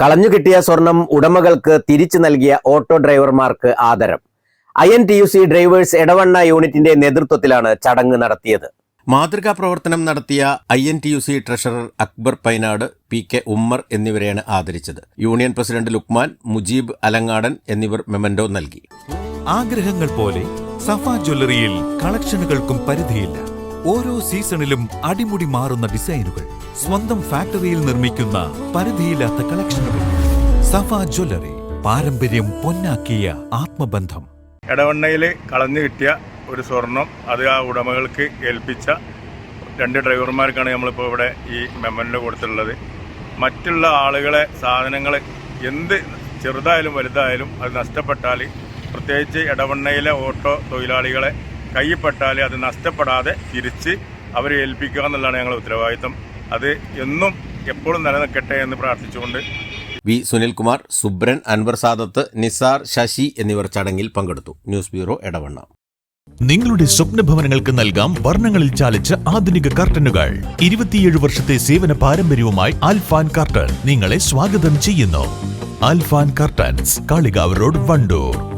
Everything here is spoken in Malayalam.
കളഞ്ഞു കിട്ടിയ സ്വർണം ഉടമകൾക്ക് തിരിച്ചു നൽകിയ ഓട്ടോ ഡ്രൈവർമാർക്ക് ആദരം. I N T U C drivers Edavanna യൂണിറ്റിന്റെ നേതൃത്വത്തിലാണ് ചടങ്ങ് നടത്തിയത്. മാതൃകാ പ്രവർത്തനം നടത്തിയ I N T U C treasurer Akbar Painad P K Ummer എന്നിവരെയാണ് ആദരിച്ചത്. യൂണിയൻ പ്രസിഡന്റ് ലുക്മാൻ മുജീബ് അലങ്ങാടൻ എന്നിവർ മെമന്റോ നൽകി. ആഗ്രഹങ്ങൾ പോലെ സഫ ജ്വല്ലറിയിൽ കളക്ഷനുകൾക്കും പരിധിയില്ല. ഓരോ സീസണിലും അടിമുടി മാറുന്ന ഡിസൈനുകൾ സ്വന്തം ഫാക്ടറിയിൽ നിർമ്മിക്കുന്ന പരിധിയില്ലാത്ത കളക്ഷനുകൾ. സഫ ജ്വല്ലറി പാരമ്പര്യം പൊന്നാക്കിയ ആത്മബന്ധം. എടവണ്ണയിൽ കളഞ്ഞു കിട്ടിയ ഒരു സ്വർണം അത് ആ ഉടമകൾക്ക് ഏൽപ്പിച്ച രണ്ട് ഡ്രൈവർമാർക്കാണ് നമ്മളിപ്പോൾ ഇവിടെ ഈ മെമ്മറിന് കൊടുത്തിട്ടുള്ളത്. മറ്റുള്ള ആളുകളെ സാധനങ്ങൾ എന്ത് ചെറുതായാലും വലുതായാലും അത് നഷ്ടപ്പെട്ടാൽ പ്രത്യേകിച്ച് എടവണ്ണയിലെ ഓട്ടോ തൊഴിലാളികളെ കയ്യിൽപ്പെട്ടാൽ അത് നഷ്ടപ്പെടാതെ തിരിച്ച് അവരെ ഏൽപ്പിക്കുക എന്നുള്ളതാണ് ഞങ്ങളുടെ ഉത്തരവാദിത്തം അത് എന്നും എപ്പോഴും നിലനിൽക്കട്ടെ എന്ന് പ്രാർത്ഥിച്ചുകൊണ്ട് വി സുനിൽകുമാർ സുബ്രൻ അൻവർ സാദത്ത് നിസാർ ശശി എന്നിവർ ചടങ്ങിൽ പങ്കെടുത്തു. News bureau Edavanna. നിങ്ങളുടെ സ്വപ്ന ഭവനങ്ങൾക്ക് നൽകാം വർണങ്ങളിൽ ചാലിച്ച ആധുനിക കർട്ടനുകൾ. ഇരുപത്തിയേഴ് വർഷത്തെ സേവന പാരമ്പര്യവുമായി ആൽഫാൻ കർട്ടൻ നിങ്ങളെ സ്വാഗതം ചെയ്യുന്നു. Alfan curtains Kalikavu road Wandoor.